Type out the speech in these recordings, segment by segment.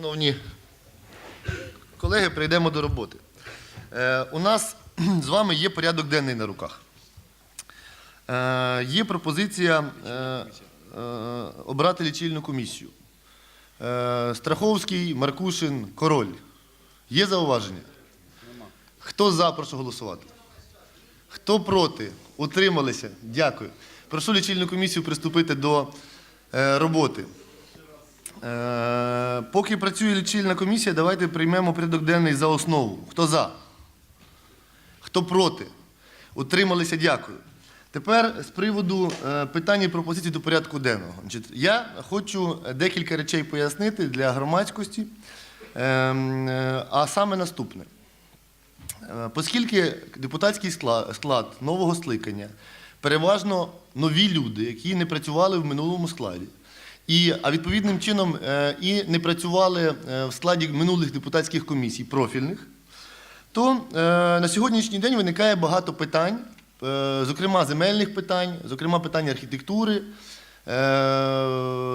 Шановні колеги, прийдемо до роботи. Е, у нас з вами є порядок денний на руках. Е, є пропозиція е, е, обрати лічильну комісію. Е, Страховський, Маркушин, Король. Є зауваження? Хто за, прошу голосувати. Хто проти? Утрималися? Дякую. Прошу лічильну комісію приступити до е, роботи. Е, поки працює лічильна комісія, давайте приймемо порядок денний за основу. Хто за? Хто проти? Утрималися, дякую. Тепер з приводу е, питань і пропозицій до порядку денного. Я хочу декілька речей пояснити для громадськості, Ем, е, а саме наступне. Е, Оскільки депутатський склад нового скликання переважно нові люди, які не працювали в минулому складі, і, а відповідним чином е, і не працювали е, в складі минулих депутатських комісій профільних, то е, на сьогоднішній день виникає багато питань, зокрема земельних питань, зокрема питань архітектури,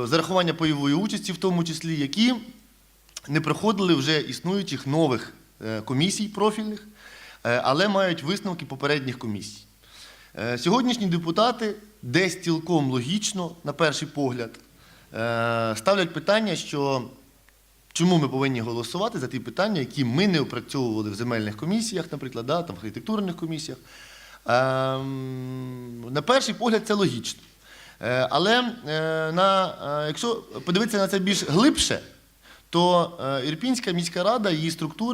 зарахування пайової участі, в тому числі, які не проходили вже існуючих нових комісій профільних, але мають висновки попередніх комісій. Сьогоднішні депутати десь цілком логічно, на перший погляд, ставлять питання, що чому ми повинні голосувати за ті питання, які ми не опрацьовували в земельних комісіях, наприклад, да, там, в архітектурних комісіях. Ем, На перший погляд це логічно. Е, Але е, на, е, якщо подивитися на це більш глибше, то е, Ірпінська міська рада, її структури